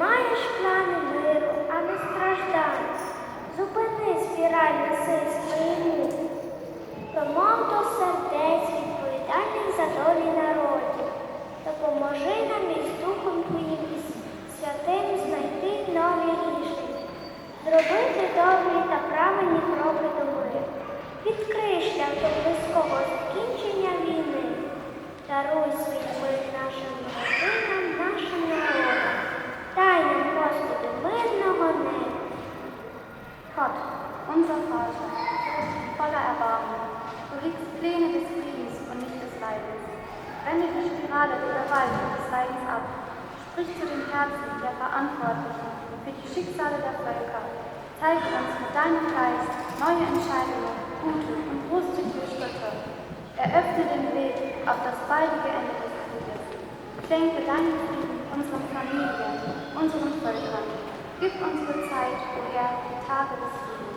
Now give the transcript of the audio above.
маєш плани миру, а не страждань. Зупини спіраль насильства і мук. Промов unser Vater, voller Erbarmen, du legst Pläne des Friedens und nicht des Leides. Wende die Spirale der Gewalt und des Leidens ab. Sprich zu den Herzen der Verantwortlichen für die Schicksale der Völker. Zeige uns mit deinem Geist neue Entscheidungen, gute und großzügige Schritte. Eröffne den Weg auf das baldige Ende des Krieges. Schenke deinen Frieden unseren Familien, unseren Völkern. Gib unsere Zeit, o Herr, die Tage des Friedens.